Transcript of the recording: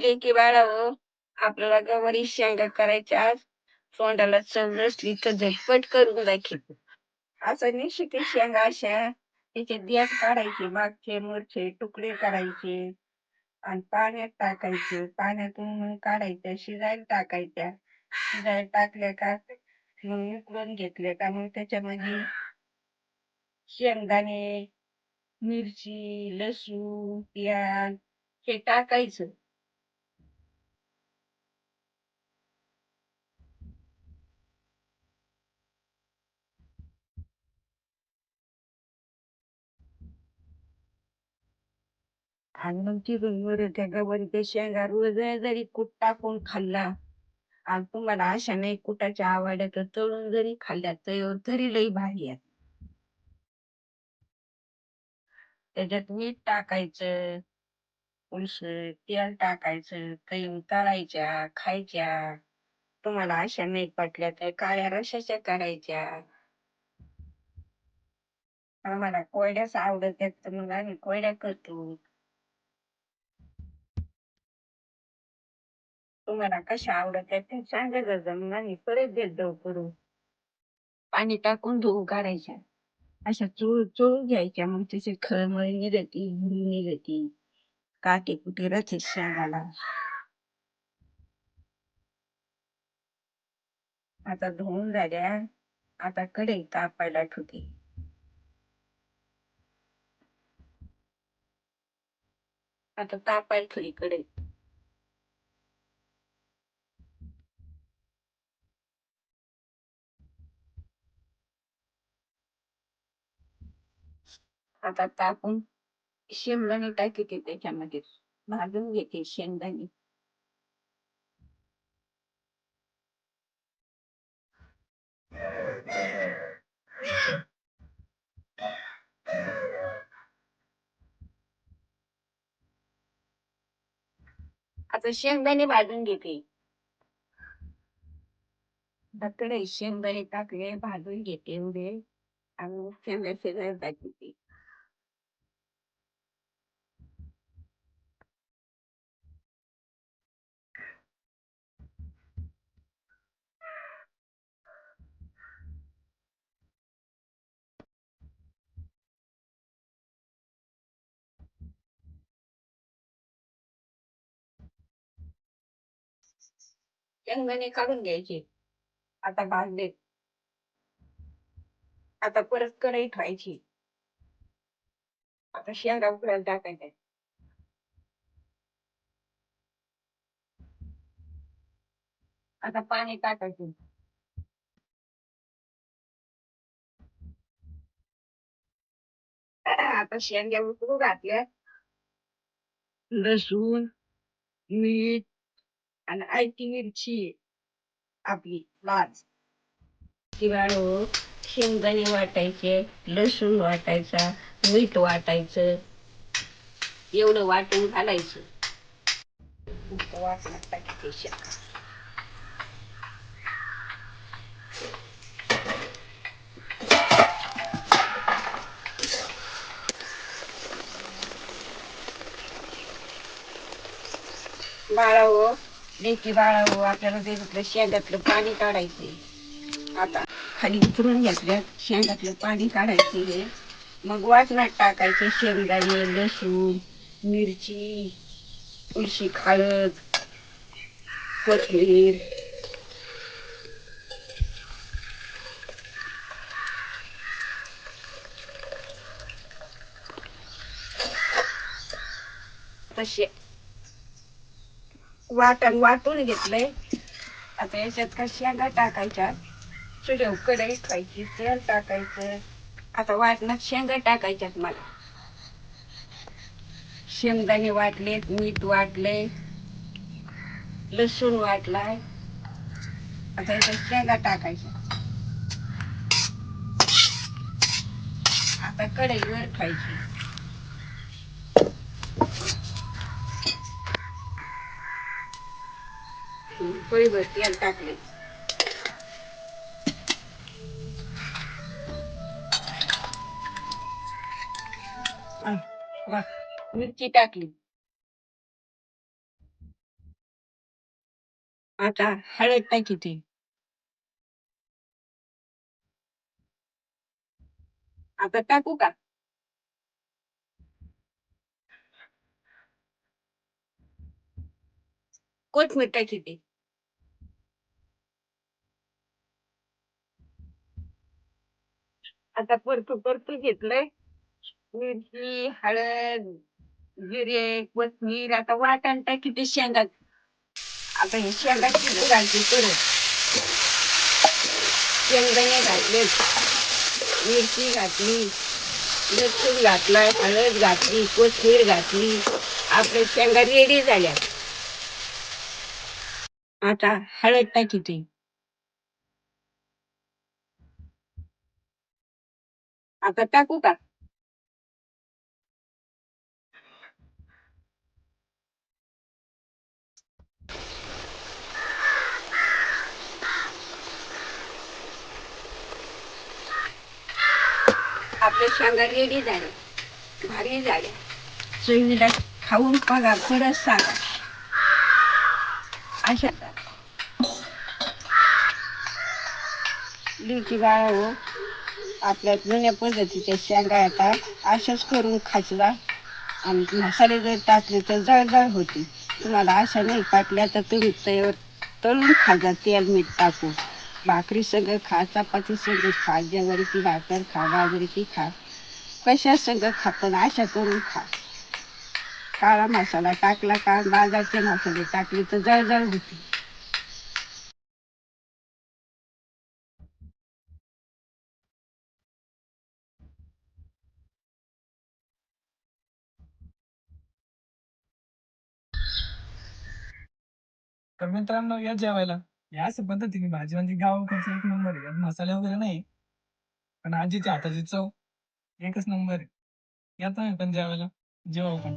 लेकी बाळावं हो, आपल्याला गवारी शेंगा करायच्या आज. तोंडाला चव असली तर झटपट करून दाखव असं निश्चिती शेंगा अशा. त्याचे देठ काढायचे मागचे मोरचे तुकडे करायचे. आणि पाण्यात टाकायचे. पाण्यातून काढायच्या शिजायला टाकायच्या. शिजायला टाकल्या का मग उकळून घेतले का मग त्याच्यामध्ये शेंगदाणे मिरची लसूण प्याज हे टाकायचं. आणि मग चिरून वर त्या ते शेंगा रोज जरी कूट टाकून खाल्ला आणि तुम्हाला अशा नाही कुटाच्या आवडल्या तर तळून जरी खाल्ल्या तर तरी लई भारी आहे. त्याच्यात मीठ टाकायचं उलस तेल टाकायचं काही तळायच्या खायच्या. तुम्हाला अशा नाही पटल्या तर काळ्या रशाच्या करायच्या. आम्हाला कोयड्याच आवडत त्यात तर मग आम्ही कोयड्या करतो. तुम्हाला कशा आवडत त्या ते सांगायचं जा, परत देत जाऊ करून. पाणी टाकून धुवू काढायच्या. अशा चोळ चोळ घ्यायच्या. मग त्याची खळमळ निघती गुळी निघती. काटे कुठे राहते शेंगाला आता धुवून झाल्या. आता कढई तापायला ठेवते. आता तापायला ठेवली कढई आता टाकून शेंगदाणे टाकते त्याच्यामध्ये भाजून घेते शेंगदाणे. आता शेंगदाणे भाजून घेते. आता शेंगदाणे टाकले भाजून घेते एवढे. आणि शेंगा शिजायला टाकते शेंगदाणे काढून घ्यायचे. आता भाजले आता परत कढई ठेवायची. आता शेंगा उकळायला टाकायच्या. आता पाणी टाकायचं. आता शेंग्या उकळू घातल्या. लसूण मीठ आणि आयती मिरची आपली लाल किंवा शेंगदाणे वाटायचे लसूण वाटायचा मीठ वाटायचं एवढं वाटून घालायचं. वाटण्यात टाकायचे शेंगा बाळावं लेकी बाळावं आपल्याला त्याच्यातलं शेंगातलं पाणी काढायचे आता खाली उतरून घेतल्या शेंगातलं पाणी काढायचे मग वाटणात टाकायचे शेंगदाणे लसूण मिरची तुळशी हळद कोथमीर तसे. वाटण वाटून घेतलंय. आता याच्यात का शेंगा टाकायच्या चुल्याव कढई ठेवायची तेल टाकायचं. आता वाटणात शेंगा टाकायच्यात मला. शेंगदाणे वाटलेत मीठ वाटले लसूण वाटलाय. आता याच्यात शेंगा टाकायच्या. आता कढईवर ठेवायची. पळीभर तेल टाकले. मिरची टाकली. आता हळद टाकी ती. आता टाकू का? कोथमीर टाकी ती. आता परतू परतू घेतलंय. मिरची हळद जिरे कोथमीर आता वाटण टाकी ते शेंगात. आता हे शेंगा किती घालते परत शेंगदाणे घातले. मिरची घातली लसूण घातला हळद घातली कोथमीर घातली. आपल्या शेंगा रेडी झाल्या. आता हळद टाकी ती आता टाकू का? आपल्या शेंगा रेडी झाल्या. भारी झाले चवीला खाऊन बघा परत सांगा. अशा लिची बाळा हो. आपल्या जुन्या पद्धतीच्या शेंगा आता अशाच करून खायचा. आणि मसाले जर टाकले तर जळजळ होती. तुम्हाला अशा नाही टाकल्या तर तुम्ही त्यावर तळून खाजा तेल मीठ टाकू भाकरी सगळं खा चपाती सगळं खा ज्वारीची भाकर खा बाजरीची खा. कशा सगळं खा पण अशा करून खा. काळा मसाला टाकला का बाजारचे मसाले टाकले तर जळजळ होती. तर मित्रांनो या जेवायला. या असं पद्धतीने भाजी म्हणजे गावाकडचं एक नंबर आहे. यात मसाले वगैरे नाही. पण आजीच्या हाताची चव एकच नंबर आहे. येतो मी पण जेवायला. जेवा हो पण.